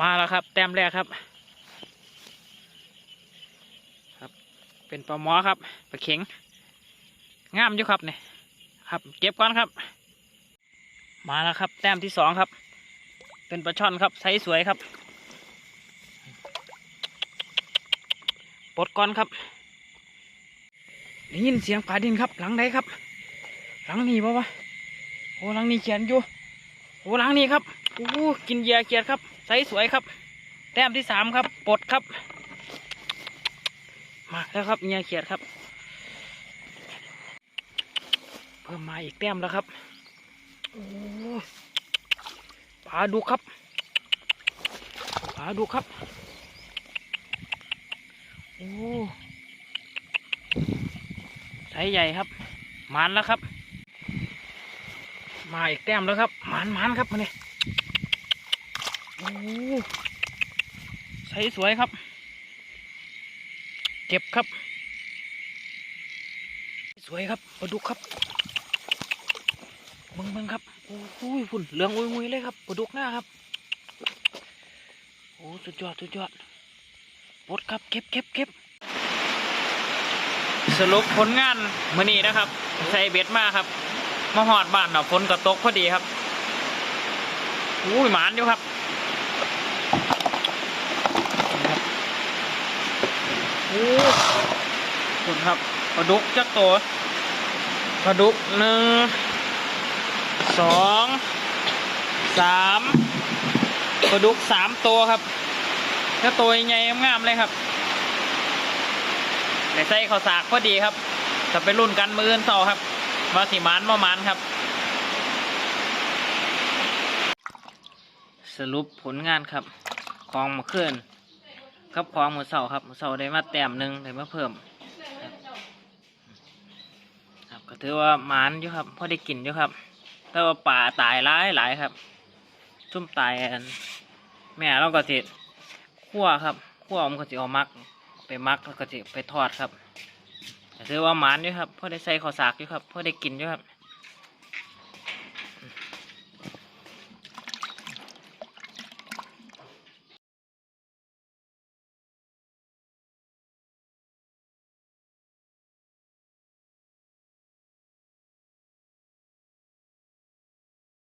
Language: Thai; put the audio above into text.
มาแล้วครับ แต้มแรกครับ ครับ เป็นปลาหมอครับปลาเข็งงามอยู่ครับเนี่ยครับ เก็บก่อนครับ มาแล้วครับ แต้มที่สองครับ เป็นปลาช่อนครับไซส์สวยครับปลดก่อนครับได้ยินเสียงปลาดินครับ หลังใดครับ หลังนี้ปะวะโอ้หลังนี้เขียนอยู่โอ้หลังนี้ครับ อ้กินเหยื่อเกียดครับไซส์สวยครับ แต้มที่สามครับปลดครับ มาแล้วครับเหยื่อเขียดครับ เพิ่มมาอีกแต้มแล้วครับโอ้ปลาดุครับปลาดุครับโอ้ไซส์ใหญ่ครับหมันแล้วครับ มาอีกแต้มแล้วครับหมันหมันครับมาเนี่ย โอ้ไซส์สวยครับ เก็บครับ สวยครับปลาดุกครับเบิ่งเบิ่งครับโอ้โหฝุ่นเหลืองอุ้ยเลยครับปลาดุกหน้าครับโอ้สุดยอดสุดยอดปดครับเก็บเก็บเก็บสรุปผลงานมื้อนี้นะครับ ใส่เบ็ดมาครับมาหอดบ้านเนาะฝนก็ตกพอดีครับ อุ้ยหมานอยู่ครับนี่ครับ โอ้สุดครับปลาดุกจักตัวปลาดุกหนึ่งสองสามปลาดุกสามตัวครับถ้าตัวใหญ่งามๆเลยครับแต่ใส่ข้าวสากพอดีครับจะไปรุ่นกันมืออื่นต่อครับมาสิหมานมามานครับ สรุปผลงานครับ ของมาเคลื่อน ครับของหมือเสาครับหมือเสาได้มาแต้มหนึ่งได้มาเพิ่มครับก็ถือว่าหมานอยู่ครับพอได้กินอยู่ครับแต่ว่าป่าตายหลายหลายครับชุ่มตายอันแม่เราก็สิคั่วครับคั่วมันก็สิเอามัก ไปมักแล้วก็สิไปทอดครับถือว่าหมานอยู่ครับพอได้ใส่ข้าวสากอยู่ครับพอได้กินอยู่ครับ